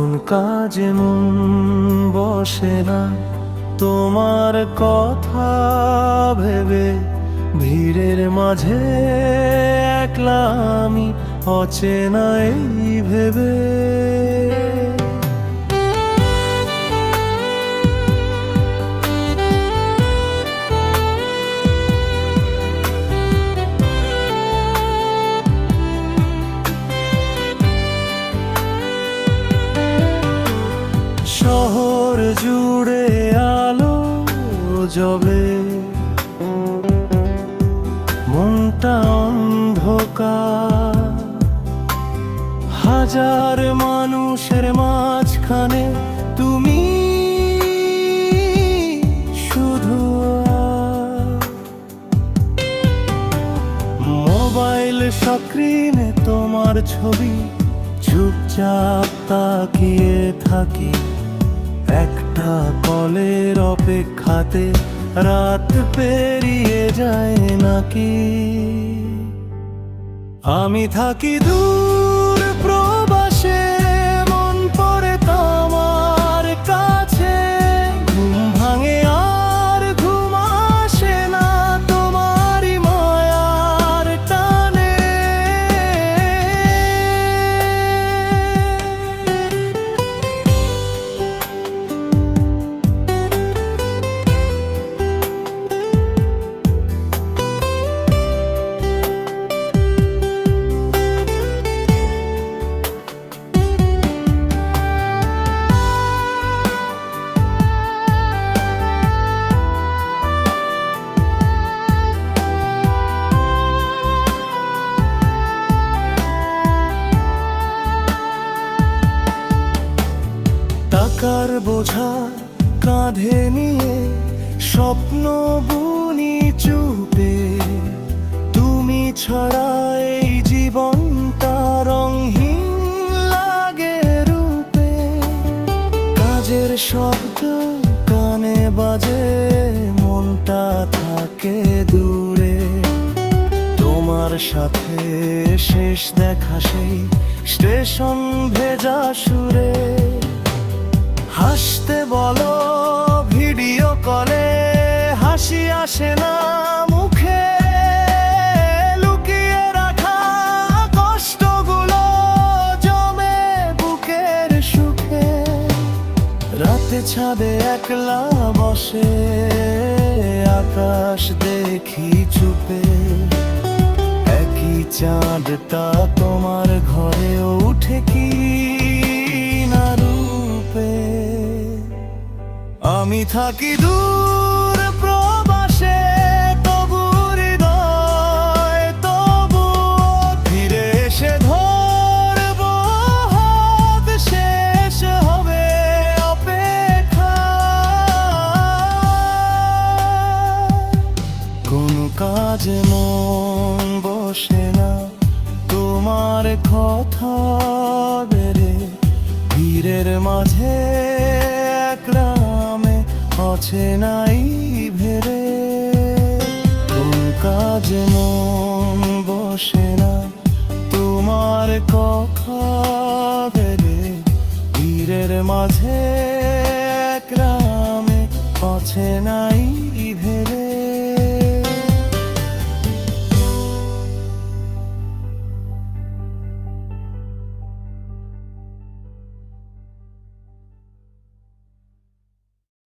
কোন কাজে মন বসে না। তোমার কথা ভেবে ভিড়ের মাঝে একলা আমি অচেনাই ভেবে। জুড়ে আলো জবে। মনটা অন্ধকার। হাজার মানুষের মাঝখানে তুমি শুধু মোবাইল স্ক্রিনে তোমার ছবি চুপচাপ তাকিয়ে থাকি। একটা কলের অপেক্ষাতে রাত পেরিয়ে যায় নাকি? আমি থাকি দূর প্রবাসে বোঝা কাঁধে নিয়ে স্বপ্ন বুনি চুপে। তুমি ছাড়া এই জীবনটা রংহীন লাগে রূপে। কাজের শব্দ কানে বাজে, মনটা থাকে দূরে। তোমার সাথে শেষ দেখা সেই স্টেশন ভেজা সুরে। হাসতে বলো ভিডিও কলে হাসি আসে না মুখে। লুকিয়ে রাখা কষ্টগুলো জমে সুখে। রাতে ছাদে একলা বসে, আকাশ দেখি চুপে। একই চাঁদটা তোমার আমি থাকি দূর প্রবাসে, তবু হৃদয়, তবু ফিরে এসে ধরব শেষ হবে অপেক্ষা। কোন কাজে মন বসে না, তোমার কথা বেড়ে ভিড়ের মাঝে অচেনাই ভেরে, কোন কাজে মন বসে না। তোমার কথা ভেরে ভিড়ের মাঝে গ্রামে আছে অচেনাই